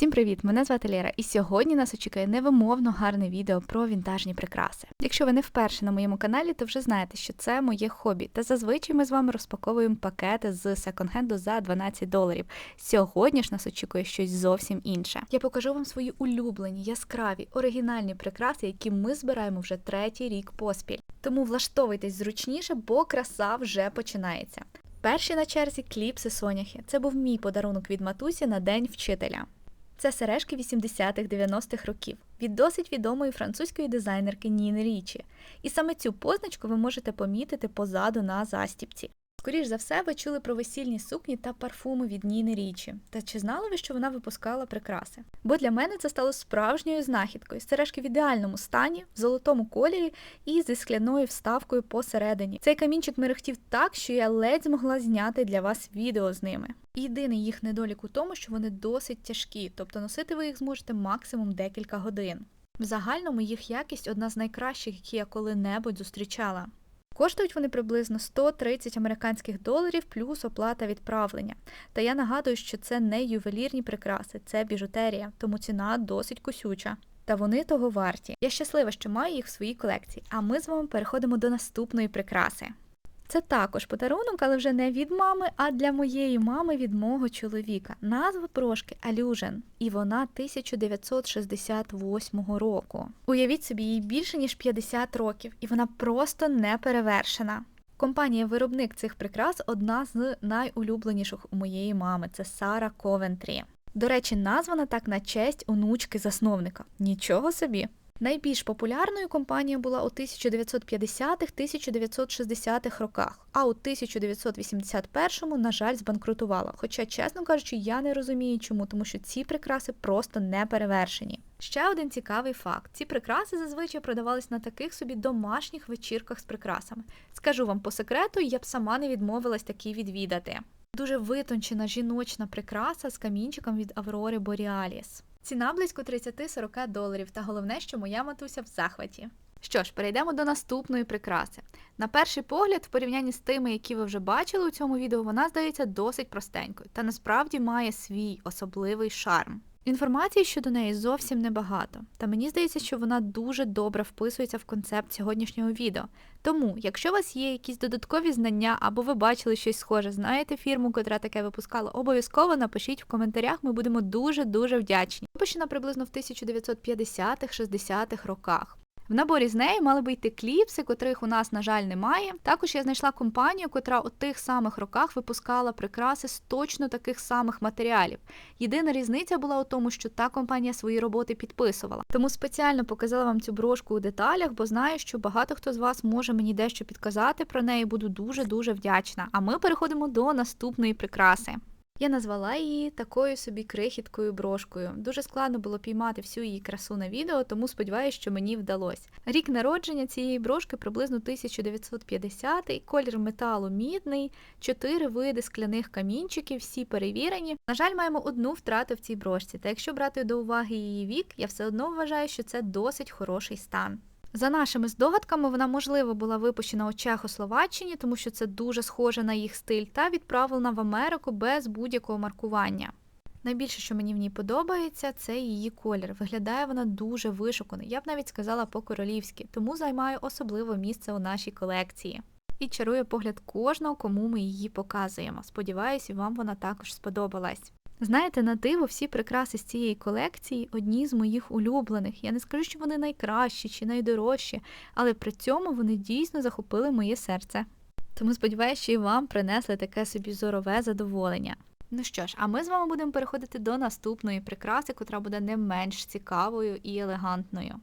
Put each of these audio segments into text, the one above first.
Всім привіт! Мене звати Лєра, і сьогодні нас очікує невимовно гарне відео про вінтажні прикраси. Якщо ви не вперше на моєму каналі, то вже знаєте, що це моє хобі. Та зазвичай ми з вами розпаковуємо пакети з секонд-хенду за 12 доларів. Сьогодні ж нас очікує щось зовсім інше. Я покажу вам свої улюблені, яскраві, оригінальні прикраси, які ми збираємо вже третій рік поспіль. Тому влаштовуйтесь зручніше, бо краса вже починається. Перші на черзі кліпси соняхи. Це був мій подарунок від матусі на день вчителя. Це сережки 80-х-90-х років від досить відомої французької дизайнерки Ніни Річі. І саме цю позначку ви можете помітити позаду на застіпці. Скоріш за все, ви чули про весільні сукні та парфуми від Ніни Річі. Та чи знали ви, що вона випускала прикраси? Бо для мене це стало справжньою знахідкою. Сережки в ідеальному стані, в золотому кольорі і зі скляною вставкою посередині. Цей камінчик мерехтів так, що я ледь змогла зняти для вас відео з ними. Єдиний їх недолік у тому, що вони досить тяжкі, тобто носити ви їх зможете максимум декілька годин. В загальному їх якість одна з найкращих, які я коли-небудь зустрічала. Коштують вони приблизно 130 американських доларів плюс оплата відправлення. Та я нагадую, що це не ювелірні прикраси, це біжутерія, тому ціна досить косюча. Та вони того варті. Я щаслива, що маю їх в своїй колекції. А ми з вами переходимо до наступної прикраси. Це також подарунок, але вже не від мами, а для моєї мами від мого чоловіка. Назва брошки Allusion, і вона 1968 року. Уявіть собі, їй більше ніж 50 років, і вона просто не перевершена. Компанія-виробник цих прикрас одна з найулюбленіших у моєї мами це Сара Ковентрі. До речі, названа так на честь онучки засновника. Нічого собі. Найбільш популярною компанія була у 1950-1960-х роках, а у 1981-му, на жаль, збанкрутувала. Хоча, чесно кажучи, я не розумію, чому, тому що ці прикраси просто не перевершені. Ще один цікавий факт: ці прикраси зазвичай продавались на таких собі домашніх вечірках з прикрасами. Скажу вам по секрету, я б сама не відмовилась такі відвідати. Дуже витончена жіночна прикраса з камінчиком від Аврори Боріаліс. Ціна близько 30-40 доларів, та головне, що моя матуся в захваті. Що ж, перейдемо до наступної прикраси. На перший погляд, в порівнянні з тими, які ви вже бачили у цьому відео, вона здається досить простенькою, та насправді має свій особливий шарм. Інформації щодо неї зовсім небагато, та мені здається, що вона дуже добре вписується в концепт сьогоднішнього відео. Тому, якщо у вас є якісь додаткові знання або ви бачили щось схоже, знаєте фірму, котра таке випускала, обов'язково напишіть в коментарях, ми будемо дуже-дуже вдячні. Випущена приблизно в 1950-60-х роках. В наборі з нею мали би йти кліпси, котрих у нас, на жаль, немає. Також я знайшла компанію, котра у тих самих роках випускала прикраси з точно таких самих матеріалів. Єдина різниця була у тому, що та компанія свої роботи підписувала. Тому спеціально показала вам цю брошку у деталях, бо знаю, що багато хто з вас може мені дещо підказати про неї. Буду дуже дуже вдячна. А ми переходимо до наступної прикраси. Я назвала її такою собі крихіткою брошкою. Дуже складно було піймати всю її красу на відео, тому сподіваюся, що мені вдалося. Рік народження цієї брошки приблизно 1950 колір металу мідний, чотири види скляних камінчиків, всі перевірені. На жаль, маємо одну втрату в цій брошці, та якщо брати до уваги її вік, я все одно вважаю, що це досить хороший стан. За нашими здогадками, вона можливо була випущена у Чехословаччині, тому що це дуже схоже на їх стиль, та відправлена в Америку без будь-якого маркування. Найбільше, що мені в ній подобається, це її колір. Виглядає вона дуже вишукано, я б навіть сказала по-королівськи, тому займає особливе місце у нашій колекції. І чарує погляд кожного, кому ми її показуємо. Сподіваюся, вам вона також сподобалась. Знаєте, на диво всі прикраси з цієї колекції одні з моїх улюблених. Я не скажу, що вони найкращі чи найдорожчі, але при цьому вони дійсно захопили моє серце. Тому сподіваюся, що і вам принесли таке собі зорове задоволення. Ну що ж, а ми з вами будемо переходити до наступної прикраси, котра буде не менш цікавою і елегантною.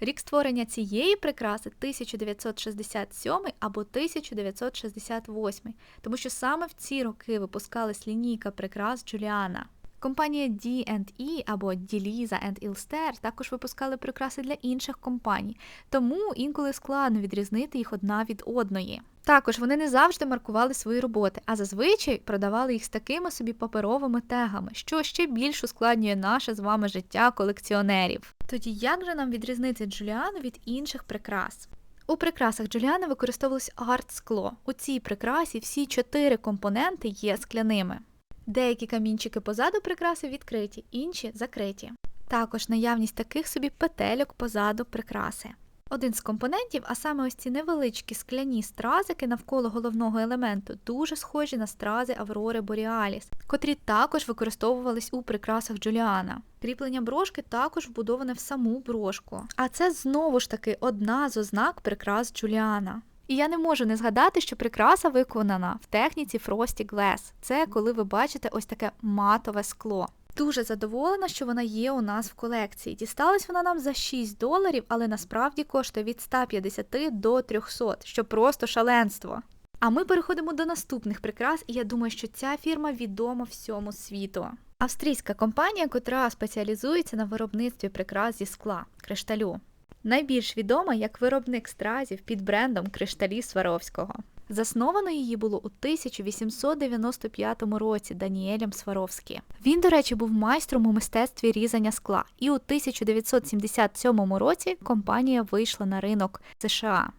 Рік створення цієї прикраси 1967 або 1968, тому що саме в ці роки випускалась лінійка прикрас Джуліана. Компанія D&E або Діліза Ilster також випускали прикраси для інших компаній, тому інколи складно відрізнити їх одна від одної. Також вони не завжди маркували свої роботи, а зазвичай продавали їх з такими собі паперовими тегами, що ще більш ускладнює наше з вами життя колекціонерів. Тоді як же нам відрізнити Джуліану від інших прикрас? У прикрасах Джуліани використовувалось арт-скло. У цій прикрасі всі чотири компоненти є скляними. Деякі камінчики позаду прикраси відкриті, інші закриті. Також наявність таких собі петельок позаду прикраси. Один з компонентів, а саме ось ці невеличкі скляні стразики навколо головного елементу, дуже схожі на стрази Аврори Боріаліс, котрі також використовувались у прикрасах Джуліана. Кріплення брошки також вбудоване в саму брошку. А це знову ж таки одна з ознак прикрас Джуліана. І я не можу не згадати, що прикраса виконана в техніці Frosty Glass. Це коли ви бачите ось таке матове скло. Дуже задоволена, що вона є у нас в колекції. Дісталась вона нам за 6 доларів, але насправді коштує від 150 до 300, що просто шаленство. А ми переходимо до наступних прикрас, і я думаю, що ця фірма відома всьому світу. Австрійська компанія, котра спеціалізується на виробництві прикрас зі скла кришталю. Найбільш відома як виробник стразів під брендом Кришталі Сваровського. Засновано її було у 1895 році Даніелем Сваровські. Він, до речі, був майстром у мистецтві різання скла, і у 1977 році компанія вийшла на ринок США.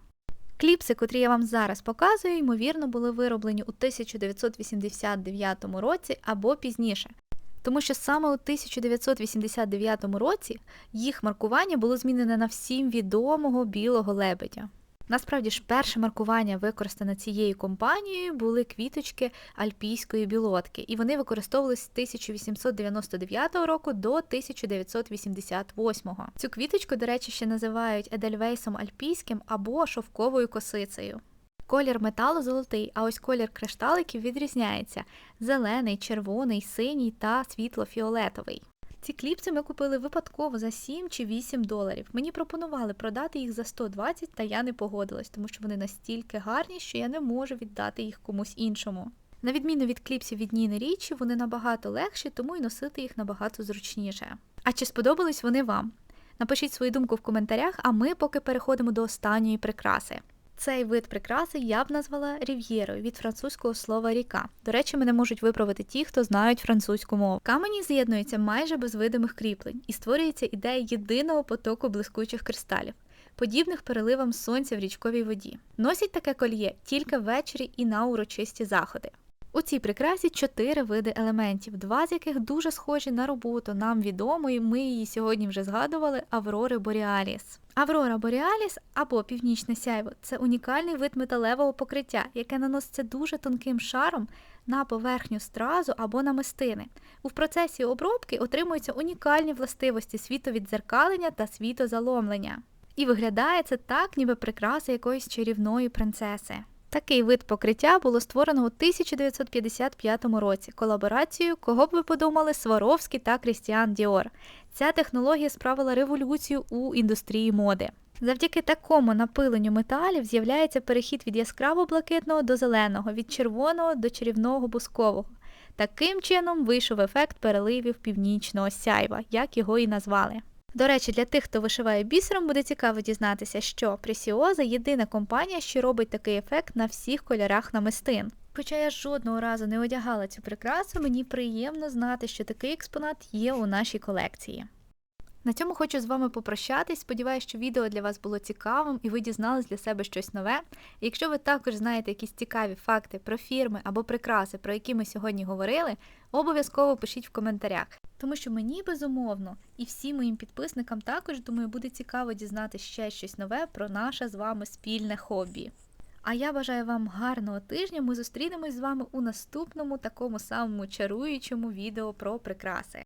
Кліпси, котрі я вам зараз показую, ймовірно, були вироблені у 1989 році або пізніше. Тому що саме у 1989 році їх маркування було змінене на всім відомого білого лебедя. Насправді ж, перше маркування, використане цією компанією, були квіточки альпійської білотки, і вони використовувалися з 1899 року до 1988. Цю квіточку, до речі, ще називають едельвейсом альпійським або шовковою косицею. Колір металу золотий, а ось колір кришталиків відрізняється: зелений, червоний, синій та світло-фіолетовий. Ці кліпси ми купили випадково за 7 чи 8 доларів. Мені пропонували продати їх за 120, та я не погодилась, тому що вони настільки гарні, що я не можу віддати їх комусь іншому. На відміну від кліпсів від Ніни Річі, вони набагато легші, тому і носити їх набагато зручніше. А чи сподобались вони вам? Напишіть свою думку в коментарях, а ми поки переходимо до останньої прикраси. Цей вид прикраси я б назвала рів'єрою від французького слова ріка. До речі, мене можуть виправити ті, хто знають французьку мову. Камені з'єднуються майже без видимих кріплень і створюється ідея єдиного потоку блискучих кристалів, подібних переливам сонця в річковій воді. Носять таке кольє тільки ввечері і на урочисті заходи. У цій прикрасі чотири види елементів, два з яких дуже схожі на роботу нам відомої, ми її сьогодні вже згадували Аврори Боріаліс. Аврора Боріаліс або північне сяйво це унікальний вид металевого покриття, яке наноситься дуже тонким шаром на поверхню стразу або намистини. У процесі обробки отримуються унікальні властивості світовідзеркалення та світозаломлення. І виглядає це так, ніби прикраса якоїсь чарівної принцеси. Такий вид покриття було створено у 1955 році колаборацією, кого б ви подумали, Сваровський та Крістіан Діор. Ця технологія справила революцію у індустрії моди. Завдяки такому напиленню металів з'являється перехід від яскраво блакитного до зеленого, від червоного до чарівного бускового. Таким чином вийшов ефект переливів північного сяйва, як його і назвали. До речі, для тих, хто вишиває бісером, буде цікаво дізнатися, що Пресіоза єдина компанія, що робить такий ефект на всіх кольорах намистин. Хоча я жодного разу не одягала цю прикрасу, мені приємно знати, що такий експонат є у нашій колекції. На цьому хочу з вами попрощатись. Сподіваюсь, що відео для вас було цікавим і ви дізнались для себе щось нове. І якщо ви також знаєте якісь цікаві факти про фірми або прикраси, про які ми сьогодні говорили, обов'язково пишіть в коментарях. Тому що мені безумовно і всім моїм підписникам також думаю, буде цікаво дізнати ще щось нове про наше з вами спільне хобі. А я бажаю вам гарного тижня. Ми зустрінемось з вами у наступному такому самому чаруючому відео про прикраси.